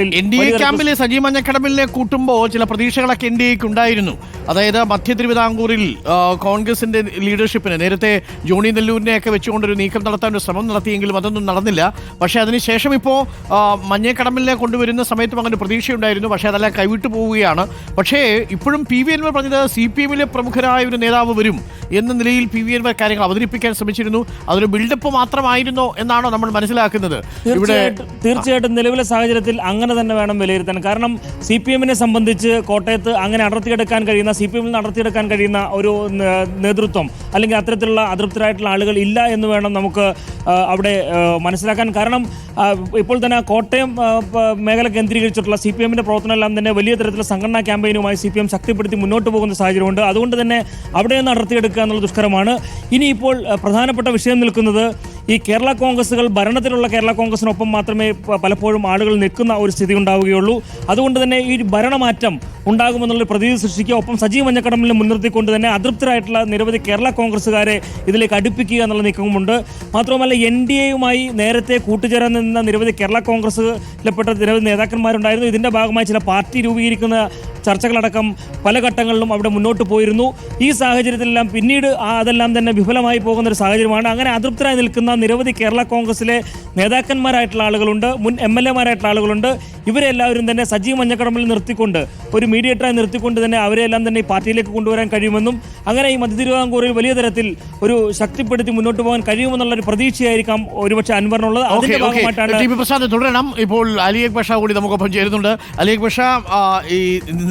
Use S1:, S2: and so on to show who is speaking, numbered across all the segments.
S1: N D A ക്യാമ്പിലെ സജീവ് മഞ്ഞക്കടമ്പിലിനെ കൂട്ടുമ്പോൾ ചില പ്രതീക്ഷകളൊക്കെ എൻ ഡി എക്ക് ഉണ്ടായിരുന്നു. അതായത് മധ്യ തിരുവിതാംകൂറിൽ കോൺഗ്രസിന്റെ ലീഡർഷിപ്പിന് നേരത്തെ ജോണി നെല്ലൂരിനെയൊക്കെ വെച്ചുകൊണ്ടൊരു നീക്കം നടത്താൻ ഒരു ശ്രമം നടത്തിയെങ്കിലും അതൊന്നും നടന്നില്ല. പക്ഷേ അതിനുശേഷം ഇപ്പോൾ മഞ്ഞക്കടമ്പിലിനെ കൊണ്ടുവരുന്ന സമയത്തും അങ്ങനെ പ്രതീക്ഷയുണ്ടായിരുന്നു. പക്ഷേ അതെല്ലാം കൈവിട്ടു പോവുകയാണ്. പക്ഷേ ഇപ്പോഴും പി വി എൻവർ പറഞ്ഞത് സി പി എമ്മിലെ പ്രമുഖരായ ഒരു നേതാവ് വരും. എന്ന നിലയിൽ പി വി എൻമാർ കാര്യങ്ങൾ അവതരിപ്പിക്കാൻ ശ്രമിച്ചിരുന്നു. അതൊരു ബിൽഡപ്പ് മാത്രമായിരുന്നോ എന്നാണോ നമ്മൾ മനസ്സിലാക്കുന്നത്. ഇവിടെ
S2: തീർച്ചയായിട്ടും നിലവിലെ സാഹചര്യത്തിൽ അങ്ങനെ തന്നെ വേണം വിലയിരുത്താൻ. കാരണം സി പി എമ്മിനെ സംബന്ധിച്ച് കോട്ടയത്ത് അങ്ങനെ അടർത്തിയെടുക്കാൻ കഴിയുന്ന സി പി എമ്മിൽ നിന്ന് അടർത്തിയെടുക്കാൻ കഴിയുന്ന ഒരു നേതൃത്വം അല്ലെങ്കിൽ അത്തരത്തിലുള്ള അതൃപ്തരായിട്ടുള്ള ആളുകൾ ഇല്ല എന്ന് വേണം നമുക്ക് അവിടെ മനസ്സിലാക്കാൻ. കാരണം ഇപ്പോൾ തന്നെ കോട്ടയം മേഖല കേന്ദ്രീകരിച്ചിട്ടുള്ള സി പി എമ്മിന്റെ പ്രവർത്തനമെല്ലാം തന്നെ വലിയ തരത്തിലുള്ള സംഘടനാ ക്യാമ്പയിനുമായി സി പി എം ശക്തിപ്പെടുത്തി മുന്നോട്ട് പോകുന്ന സാഹചര്യമുണ്ട്. അതുകൊണ്ട് തന്നെ അവിടെ നിന്ന് അടർത്തിയെടുക്കുക എന്നുള്ള ദുഷ്കരമാണ്. ഇനിയിപ്പോൾ പ്രധാനപ്പെട്ട വിഷയം നിൽക്കുന്നത് ഈ കേരള കോൺഗ്രസുകൾ ഭരണത്തിലുള്ള കേരള കോൺഗ്രസിനൊപ്പം മാത്രമേ പലപ്പോഴും ആളുകൾ നിൽക്കുന്ന ഒരു സ്ഥിതി ഉണ്ടാവുകയുള്ളൂ. അതുകൊണ്ട് തന്നെ ഈ ഭരണമാറ്റം ഉണ്ടാകുമെന്നുള്ള പ്രതീതി സൃഷ്ടിക്കുക ഒപ്പം സജീവ് മഞ്ഞക്കടമ്പിനെ മുൻനിർത്തിക്കൊണ്ട് തന്നെ അതൃപ്തരായിട്ടുള്ള നിരവധി കേരള കോൺഗ്രസ്സുകാരെ ഇതിലേക്ക് അടുപ്പിക്കുക എന്നുള്ള നീക്കവുമുണ്ട്. മാത്രമല്ല എൻ ഡി എയുമായി നേരത്തെ കൂട്ടുചേരാൻ നിന്ന നിരവധി കേരള കോൺഗ്രസ്സിൽപ്പെട്ട നിരവധി നേതാക്കന്മാരുണ്ടായിരുന്നു. ഇതിന്റെ ഭാഗമായി ചില പാർട്ടി രൂപീകരിക്കുന്ന ചർച്ചകളടക്കം പല ഘട്ടങ്ങളിലും അവിടെ മുന്നോട്ട് പോയിരുന്നു. ഈ സാഹചര്യത്തിലെല്ലാം പിന്നീട് അതെല്ലാം തന്നെ വിഫലമായി പോകുന്ന ഒരു സാഹചര്യമാണ്. അങ്ങനെ അതൃപ്തരായി നിൽക്കുന്ന നിരവധി കേരള കോൺഗ്രസിലെ നേതാക്കന്മാരായിട്ടുള്ള ആളുകളുണ്ട് മുൻ എം എൽ എമാരായിട്ടുള്ള ആളുകളുണ്ട്. ഇവരെല്ലാവരും തന്നെ സജീവ് മഞ്ഞക്കടമ്പിൽ നിർത്തിക്കൊണ്ട് ഒരു മീഡിയേറ്ററായി നിർത്തിക്കൊണ്ട് തന്നെ അവരെല്ലാം തന്നെ ഈ പാർട്ടിയിലേക്ക് കൊണ്ടുവരാൻ കഴിയുമെന്നും അങ്ങനെ ഈ മധ്യ തിരുവിതാംകൂറിൽ വലിയ തരത്തിൽ ഒരു ശക്തിപ്പെടുത്തി മുന്നോട്ട് പോകാൻ കഴിയുമെന്നുള്ള ഒരു പ്രതീക്ഷയായിരിക്കാം ഒരുപക്ഷെ അൻവറിനുള്ളത്. അതിന്റെ ഭാഗമായിട്ടാണ്
S1: പ്രസാദ് തുടരണം. ഇപ്പോൾ അലിയക് ബഷ കൂടി നമുക്കൊപ്പം ചേരുന്നുണ്ട്. അലിയക് ബഷ ഈ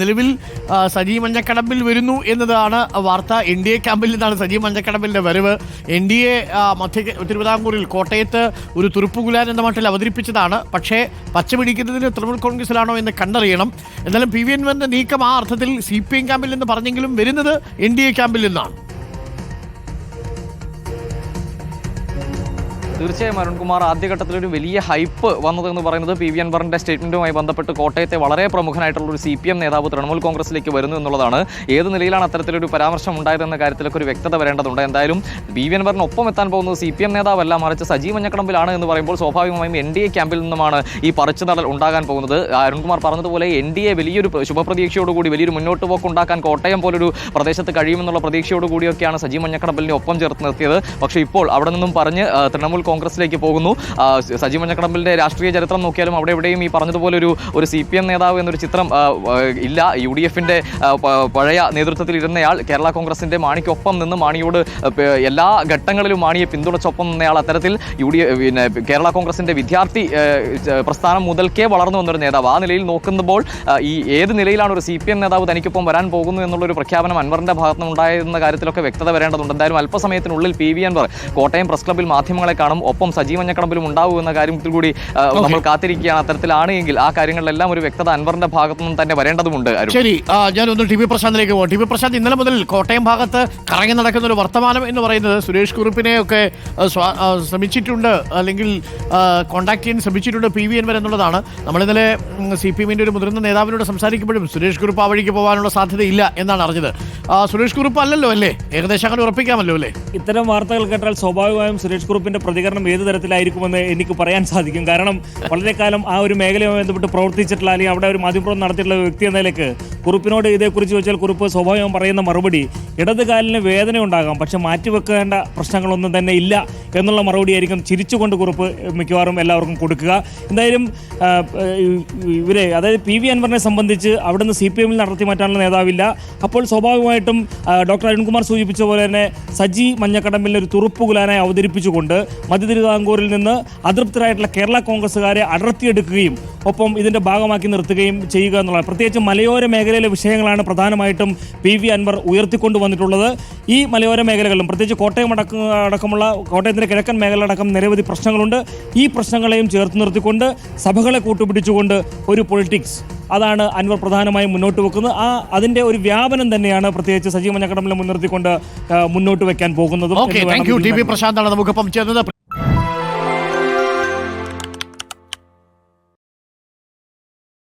S1: നിലവിൽ സജീവ് മഞ്ഞക്കടമ്പിൽ വരുന്നു എന്നതാണ് വാർത്ത. എൻ ഡി എ ക്യാമ്പിൽ നിന്നാണ് സജീവ് മഞ്ഞക്കടമ്പിലിന്റെ വരവ്. എൻ ഡി എ മധ്യ തിരുവിതാംകൂറിൽ കോട്ടയത്ത് ഒരു തുറുപ്പുകുലാൻ എന്ന മട്ടിൽ അവതരിപ്പിച്ചതാണ്. പക്ഷേ പച്ച പിടിക്കുന്നതിന് തൃണമൂൽ കോൺഗ്രസിലാണോ എന്ന് കണ്ടറിയണം. എന്നാലും പി വി എൻവറിന്റെ നീക്കം ആ അർത്ഥത്തിൽ സി പി എം ക്യാമ്പിൽ നിന്ന് പറഞ്ഞെങ്കിലും വരുന്നത് എൻ ഡി എ ക്യാമ്പിൽ നിന്നാണ്.
S3: തീർച്ചയായും അരുൺകുമാർ ആദ്യഘട്ടത്തിൽ ഒരു വലിയ ഹൈപ്പ് വന്നതെന്ന് പറയുന്നത് പി വി അൻവറിന്റെ സ്റ്റേറ്റ്മെന്റുമായി ബന്ധപ്പെട്ട് കോട്ടയത്തെ വളരെ പ്രമുഖനായിട്ടുള്ള ഒരു സി പി എം നേതാവ് തൃണമൂൽ കോൺഗ്രസിലേക്ക് വരുന്നു എന്നുള്ളതാണ്. ഏത് നിലയിലാണ് അത്തരത്തിലൊരു പരാമർശം ഉണ്ടായതെന്ന കാര്യത്തിലൊക്കെ ഒരു വ്യക്തത വരേണ്ടതുണ്ട്. എന്തായാലും പി വി അൻവറിനൊപ്പം എത്താൻ പോകുന്നത് സി പി എം നേതാവല്ല മറിച്ച് സജീവ് മഞ്ഞക്കടമ്പിലാണ് എന്ന് പറയുമ്പോൾ സ്വാഭാവികമായും എൻ ഡി എ ക്യാമ്പിൽ നിന്നുമാണ് ഈ പറിച്ചു നടൽ ഉണ്ടാകാൻ പോകുന്നത്. അരുൺകുമാർ പറഞ്ഞതുപോലെ എൻ ഡി എ വലിയൊരു ശുഭപ്രതീക്ഷയോടുകൂടി വലിയൊരു മുന്നോട്ട് പോക്ക് ഉണ്ടാക്കാൻ കോട്ടയം പോലൊരു പ്രദേശത്ത് കഴിയുമെന്നുള്ള പ്രതീക്ഷയോടുകൂടിയൊക്കെയാണ് സജീവ് മഞ്ഞക്കടമ്പലിനെ ഒപ്പം ചേർത്ത് നിർത്തിയത്. പക്ഷേ ഇപ്പോൾ അവിടെ നിന്നും പറഞ്ഞ് തൃണമൂൽ കോൺഗ്രസിലേക്ക് പോകുന്നു. സജി സജീവ് മഞ്ഞക്കടമ്പലിന്റെ രാഷ്ട്രീയ ചരിത്രം നോക്കിയാലും അവിടെ എവിടെയും ഈ പറഞ്ഞതുപോലെ ഒരു ഒരു സി പി എം നേതാവ് എന്നൊരു ചിത്രം ഇല്ല. യു ഡി എഫിന്റെ പഴയ നേതൃത്വത്തിൽ ഇരുന്നയാൾ കേരള കോൺഗ്രസിന്റെ മാണിക്കൊപ്പം നിന്ന് മാണിയോട് എല്ലാ ഘട്ടങ്ങളിലും മാണിയെ പിന്തുണച്ചൊപ്പം നിന്നയാൾ അത്തരത്തിൽ യു ഡി പിന്നെ കേരള കോൺഗ്രസിന്റെ വിദ്യാർത്ഥി പ്രസ്ഥാനം മുതൽക്കേ വളർന്നു വന്നൊരു നേതാവ്. ആ നിലയിൽ നോക്കുമ്പോൾ ഈ ഏത് നിലയിലാണ് ഒരു സി പി എം നേതാവ് തനിക്കൊപ്പം വരാൻ പോകുന്നു എന്നുള്ളൊരു പ്രഖ്യാപനം അൻവറിന്റെ ഭാഗത്തുനിന്നുണ്ടായിരുന്ന കാര്യത്തിലൊക്കെ വ്യക്തത വരേണ്ടതുണ്ട്. എന്തായാലും അല്പസമയത്തിനുള്ളിൽ P V Anvar Kottayam press ക്ലബ്ബിൽ മാധ്യമങ്ങളെ കാണും. ഒപ്പം സജീവ മഞ്ഞക്കടമ്പിലും ഉണ്ടാവും എന്ന കാര്യത്തിൽ കൂടി നമ്മൾ കാത്തിരിക്കുകയാണ്. അത്തരത്തിലാണ് എങ്കിൽ ആ കാര്യങ്ങളിലെല്ലാം ഒരു വ്യക്തത അൻവറിന്റെ ഭാഗത്തുനിന്ന് തന്നെ വരേണ്ടതുണ്ട്
S1: ശരി ഞാനൊന്ന് ടി വി പ്രശാന്തിലേക്ക് പോകാം ടി വി പ്രശാന്ത് ഇന്നലെ മുതൽ കോട്ടയം ഭാഗത്ത് കറങ്ങി നടക്കുന്ന ഒരു വർത്തമാനം എന്ന് പറയുന്നത് സുരേഷ് കുറുപ്പിനെയൊക്കെ ശ്രമിച്ചിട്ടുണ്ട് അല്ലെങ്കിൽ കോണ്ടാക്ട് ചെയ്യാൻ ശ്രമിച്ചിട്ടുണ്ട് പി വി എൻവർ എന്നുള്ളതാണ്. നമ്മളിന്നലെ സി പി എമ്മിന്റെ ഒരു മുതിർന്ന നേതാവിനോട് സംസാരിക്കുമ്പോഴും സുരേഷ് കുറുപ്പ് ആ വഴിക്ക് പോകാനുള്ള സാധ്യതയില്ല എന്നാണ് അറിഞ്ഞത്. സുരേഷ് കുറുപ്പ് അല്ലല്ലോ അല്ലേ? ഏകദേശം അങ്ങനെ ഉറപ്പിക്കാമല്ലോ അല്ലേ?
S2: ഇത്തരം വാർത്തകൾ കേട്ടാൽ സ്വാഭാവികമായും സുരേഷ് കുറുപ്പിന്റെ പ്രതികരണം ഏത് തരത്തിലായിരിക്കുമെന്ന് എനിക്ക് പറയാൻ സാധിക്കും. കാരണം വളരെ കാലം ആ ഒരു മേഖലയുമായി ബന്ധപ്പെട്ട് പ്രവർത്തിച്ചിട്ടുള്ള അല്ലെങ്കിൽ അവിടെ ഒരു മാധ്യമപ്രവർത്തനം നടത്തിയിട്ടുള്ള വ്യക്തി എന്ന നിലയ്ക്ക് കുറിപ്പിനോട് ഇതേക്കുറിച്ച് ചോദിച്ചാൽ കുറിപ്പ് സ്വാഭാവികം പറയുന്ന മറുപടി ഇടത് കാലിന് വേദന ഉണ്ടാകാം. പക്ഷെ മാറ്റിവെക്കേണ്ട പ്രശ്നങ്ങളൊന്നും തന്നെ ഇല്ല എന്നുള്ള മറുപടി ആയിരിക്കും ചിരിച്ചുകൊണ്ട് കുറിപ്പ് മിക്കവാറും എല്ലാവർക്കും കൊടുക്കുക. എന്തായാലും ഇവരെ അതായത് പി വി അൻവറിനെ സംബന്ധിച്ച് അവിടുന്ന് സി പി എമ്മിൽ നടത്തി മാറ്റാനുള്ള നേതാവില്ല. അപ്പോൾ സ്വാഭാവികമായിട്ടും ഡോക്ടർ അരുൺകുമാർ സൂചിപ്പിച്ച പോലെ തന്നെ സജി മഞ്ഞക്കടമ്പിലെ ഒരു തുറുപ്പുകുലാനായി അവതരിപ്പിച്ചുകൊണ്ട് മധ്യ തിരുവിതാംകൂറിൽ നിന്ന് അതൃപ്തരായിട്ടുള്ള കേരള കോൺഗ്രസ്സുകാരെ അടർത്തിയെടുക്കുകയും ഒപ്പം ഇതിന്റെ ഭാഗമാക്കി നിർത്തുകയും ചെയ്യുക എന്നുള്ളത് പ്രത്യേകിച്ച് മലയോര മേഖലയിലെ വിഷയങ്ങളാണ് പ്രധാനമായിട്ടും പി വി അൻവർ ഉയർത്തിക്കൊണ്ടു വന്നിട്ടുള്ളത് ഈ മലയോര മേഖലകളിലും പ്രത്യേകിച്ച് കോട്ടയം അടക്കം അടക്കമുള്ള കോട്ടയത്തിന്റെ കിഴക്കൻ മേഖല അടക്കം നിരവധി പ്രശ്നങ്ങളുണ്ട്. ഈ പ്രശ്നങ്ങളെയും ചേർത്ത് നിർത്തിക്കൊണ്ട് സഭകളെ കൂട്ടുപിടിച്ചുകൊണ്ട് ഒരു പൊളിറ്റിക്സ് അതാണ് അൻവർ പ്രധാനമായും മുന്നോട്ട് വെക്കുന്നത്. ആ അതിന്റെ ഒരു വ്യാപനം തന്നെയാണ് പ്രത്യേകിച്ച് സജീവ മഞ്ഞക്കടമ്പിലെ മുൻനിർത്തിക്കൊണ്ട് മുന്നോട്ട് വെക്കാൻ പോകുന്നതും.
S1: പ്രശാന്താണ് നമുക്കൊപ്പം ചേർന്നത്.